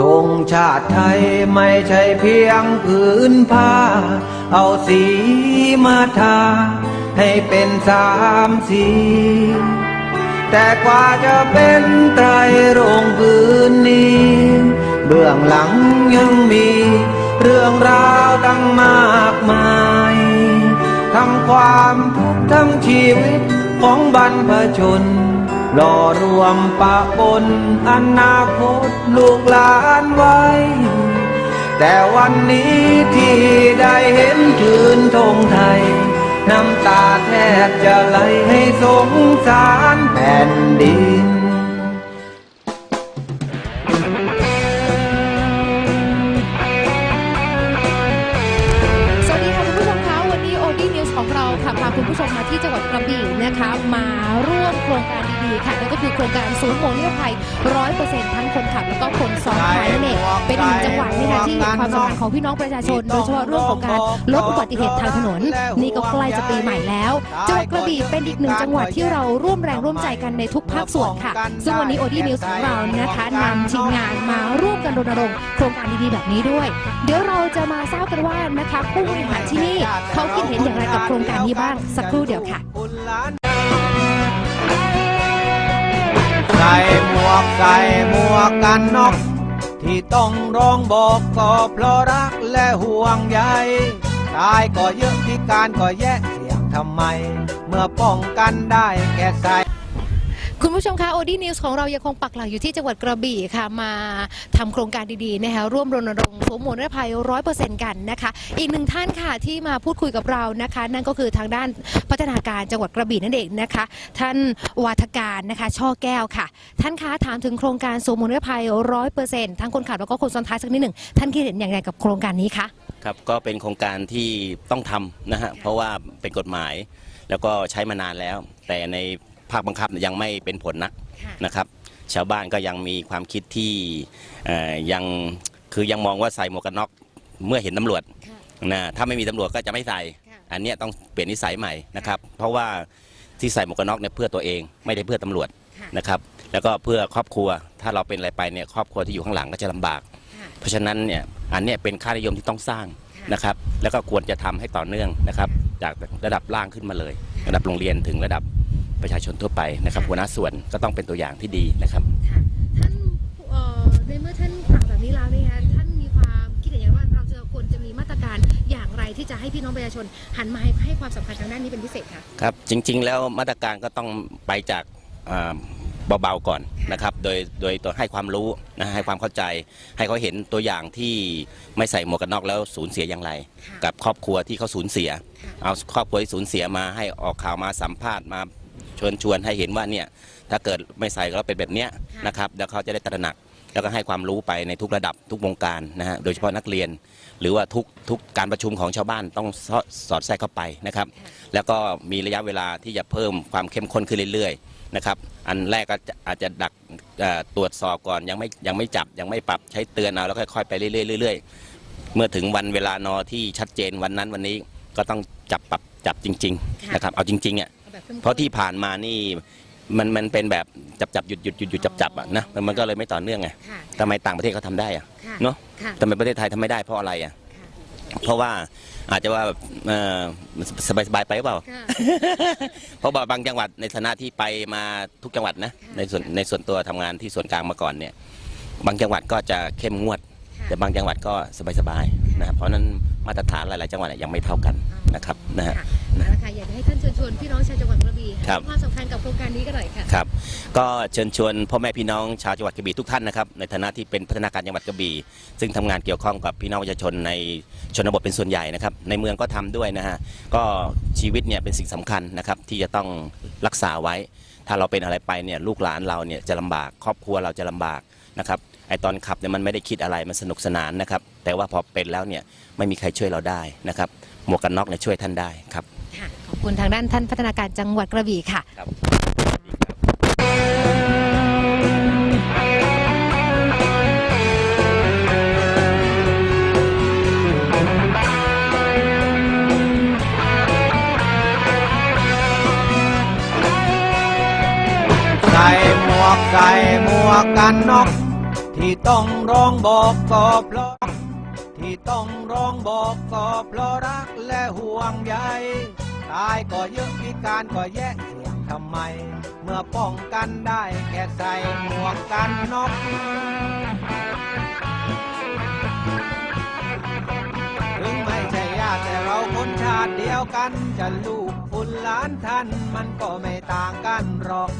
ธงชาติไทยไม่ใช่เพียงผืนผ้า เอาสีมาทา ให้เป็นสามสี แต่กว่าจะเป็นไตรรงค์พื้นนี้ เบื้องหลังยังมีเรื่องราวตั้งมากมาย ทั้งความทุกข์ทั้งชีวิตของบรรพชน รอรวมปะปนอนาคตลูกหลานไว้ แต่วันนี้ที่ได้เห็นคืนธงไทย น้ำตาแทบจะไหลให้สงสารแผ่นดินสวัสดีค่ะคุณผู้ชมคะวันนี้โอดีนิวส์ของเราค่ะพาคุณผู้ชมมาที่จังหวัดกระบี่นะคะมา ค่ะนั่นก็คือโครงการศูนย์โมนิรภัยร้อยเปอร์เซ็นต์ทั้งคนขับแล้วก็คนซ้อนท้ายนั่นเองเป็นอีกหนึ่งจังหวัดนะคะที่เห็นความสำคัญของพี่น้องประชาชน โดยเฉพาะเรื่องของการลดอุบัติเหตุทางถนน นี่ก็ใกล้จะปีใหม่แล้วจังหวัดกระบี่เป็นอีกหนึ่งจังหวัดที่เราร่วมแรงร่วมใจกันในทุกภาคส่วนค่ะ ซึ่งวันนี้โอดีนิวส์ของเรานะคะนำทีมงานมาร่วมกันรณรงค์โครงการดีๆแบบนี้ด้วย เดี๋ยวเราจะมาทราบกันว่านะคะผู้บริหารที่นี่เขาคิดเห็นอย่างไรกับโครงการนี้บ้างสักครู่เดียวค่ะ ใส่หมวกใส่หมวกกันน็อกที่ต้องร้องบอกก็เพราะรักและห่วงใยตายก็เยอะพิการก็แยะเสี่ยงทำไม เมื่อป้องกันได้แค่ใส่ คุณผู้ชมคะโอดีนิวส์ของเรายังคงปักหลักอยู่ที่จังหวัดกระบี่ค่ะ มาทำโครงการดีๆนะคะร่วมรณรงค์สวมหมวกนิรภัยร้อยเปอร์เซ็นต์กันนะคะ อีกหนึ่งท่านค่ะที่มาพูดคุยกับเรานะคะ นั่นก็คือทางด้านพัฒนาการจังหวัดกระบี่นั่นเองนะคะ ท่านวาทการนะคะ ช่อแก้วค่ะ ท่านคะถามถึงโครงการสวมหมวกนิรภัยร้อยเปอร์เซ็นต์ทั้งคนขับแล้วก็คนซ้อนท้ายสักนิดหนึ่งท่านคิดเห็นอย่างไรกับโครงการนี้คะครับก็เป็นโครงการที่ต้องทำนะฮะเพราะว่าเป็นกฎหมาย แล้วก็ใช้มานานแล้ว แต่ใน ภาคบังคับยังไม่เป็นผลนักนะครับ ชาวบ้านก็ยังมีความคิดที่เอ่อยังคือยังมองว่าใส่หมวกกันน็อกเมื่อเห็นตำรวจค่ะนะถ้าไม่มีตำรวจก็จะไม่ใส่ค่ะอันเนี้ยต้องเปลี่ยนนิสัยใหม่นะครับ เพราะว่าที่ใส่หมวกกันน็อกเนี่ยเพื่อตัวเองไม่ได้เพื่อตำรวจค่ะนะครับ แล้วก็เพื่อครอบครัวถ้าเราเป็นอะไรไปเนี่ยครอบครัวที่อยู่ข้างหลังก็จะลำบากค่ะเพราะฉะนั้นเนี่ยอันเนี้ยเป็นค่านิยมที่ต้องสร้างค่ะนะครับ แล้วก็ควรจะทำให้ต่อเนื่องนะครับ จากระดับล่างขึ้นมาเลย ระดับโรงเรียนถึงระดับ ประชาชนทั่วไปนะครับค่ะหัวหน้าส่วนก็ต้องเป็นตัวอย่างที่ดีนะครับค่ะท่านเอ่อในเมื่อท่านกล่าวแบบนี้แล้วเนี่ยท่านมีความคิดเห็นอย่างไรว่าเราจะควรจะมีมาตรการอย่างไรที่จะให้พี่น้องประชาชนหันมาให้ให้ความสำคัญทางด้านนี้เป็นพิเศษคะครับจริง ๆ แล้วมาตรการก็ต้องไปจากอ่าเบาๆก่อนนะครับ โดยโดยตัวให้ความรู้นะให้ความเข้าใจ ให้เขาเห็นตัวอย่างที่ไม่ใส่หมวกกันน็อกแล้วสูญเสียอย่างไรค่ะกับครอบครัวที่เขาสูญเสียค่ะเอาครอบครัวที่สูญเสียมาให้ออกข่าวมาสัมภาษณ์มา ชวนชวนให้เห็นว่าเนี่ยถ้าเกิดไม่ใส่ก็เป็นแบบเนี้ยนะครับแล้วเขาจะได้ตระหนักแล้วก็ให้ความรู้ไปในทุกระดับทุกวงการนะฮะโดยเฉพาะนักเรียน หรือว่าทุกทุกการประชุมของชาวบ้านต้องสอดสอดแทรกเข้าไปนะครับ แล้วก็มีระยะเวลาที่จะเพิ่มความเข้มข้นขึ้นเรื่อยๆนะครับอันแรกก็จะอาจจะดักเอ่อตรวจสอบก่อนยังไม่ยังไม่จับยังไม่ปรับใช้เตือนเอาแล้วค่อยๆไปเรื่อยๆเรื่อยๆเมื่อถึงวันเวลานอที่ชัดเจนวันนั้นวันนี้ก็ต้องจับปรับจับจริงค่ะๆนะครับเอาจริงๆอะอแบบข้มข้น เพราะที่ผ่านมานี่มันมันเป็นแบบจับจับหยุดหยุดหยุดหยุดจับจับอะนะมันก็เลยไม่ต่อเนื่องไงค่ะทำไมต่างประเทศเขาทำได้อะค่ะเนอะค่ะทำไมประเทศไทยทำไม่ได้เพราะอะไรอะค่ะเพราะว่าอาจจะว่าแบบเอ่อสบายสบายๆไปหรือเปล่าค่ะเพราะว่าบางจังหวัดในฐานะที่ไปมาทุกจังหวัดนะค่ะในส่วนในส่วนตัวทำงานที่ส่วนกลางมาก่อนเนี่ย บางจังหวัดก็จะเข้มงวดค่ะแต่บางจังหวัดก็สบายๆ นะครับเพราะฉะนั้นมาตรฐานหลาย ๆ จังหวัดยังไม่เท่ากันนะครับนะฮะ ค่ะเอาละค่ะอยากจะให้ท่านเชิญชวนพี่น้องชาวจังหวัดกระบี่ครับให้ความสำคัญกับโครงการนี้กันหน่อยค่ะ ครับก็เชิญชวนพ่อแม่พี่น้องชาวจังหวัดกระบี่ทุกท่านนะครับในฐานะที่เป็นพัฒนาการจังหวัดกระบี่ซึ่งทำงานเกี่ยวข้องกับพี่น้องประชาชนในชนบทเป็นส่วนใหญ่นะครับในเมืองก็ทำด้วยนะฮะก็ชีวิตเนี่ยเป็นสิ่งสำคัญนะครับที่จะต้องรักษาไว้ ถ้าเราเป็นอะไรไปเนี่ยลูกหลานเราเนี่ยจะลำบากครอบครัวเราจะลำบากนะครับ ไอตอนขับเนี่ยมันไม่ได้คิดอะไรมันสนุกสนานนะครับ แต่ว่าพอเป็นแล้วเนี่ยไม่มีใครช่วยเราได้นะครับ หมวกกันน็อกเนี่ยช่วยท่านได้ครับ ค่ะขอบคุณทางด้านท่านพัฒนาการจังหวัดกระบี่ค่ะ ครับใส่หมวกใส่หมวกกันน็อก ที่ต้องร้องบอกก็เพราะที่ต้องร้องบอกก็เพราะรักและห่วงใยตายก็เยอะพิการก็แย่เสียงทำไม เมื่อป้องกันได้แค่ใส่หมวกกันน็อกถึงไม่ใช่ญาติแต่เราคนชาติเดียวกัน จะลูกคุณหลานท่านมันก็ไม่ต่างกันหรอก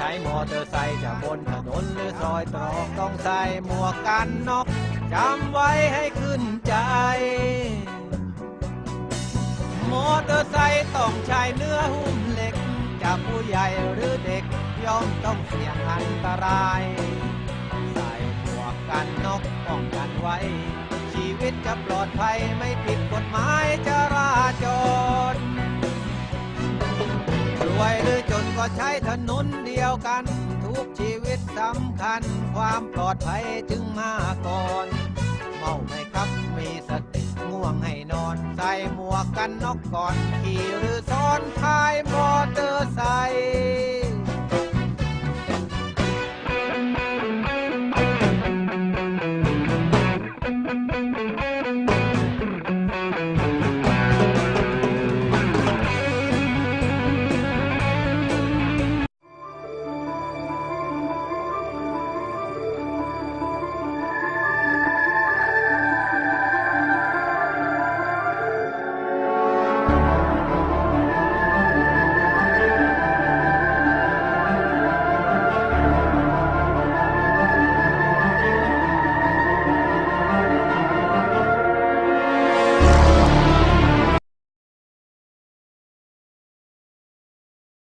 ช้มอเตอร์ไซค์จะบนถนนหรือซอยตรอกต้องใส่หมวกกันน็อกจำไว้ให้ขึ้นใจ มอเตอร์ไซค์ต้องใช้เนื้อหุ้มเหล็กจะผู้ใหญ่หรือเด็กย่อมต้องเสี่ยงอันตราย ใส่หมวกกันน็อกป้องกันไว้ ชีวิตจะปลอดภัยไม่ผิดกฎหมายจราจรรวยหรือ ก็ใช้ถนนเดียวกัน ทุกชีวิตสำคัญ ความปลอดภัยจึงมาก่อนเมาไม่ครับมีสติง่วงให้นอน ใส่หมวกกันน็อกก่อนขี่หรือ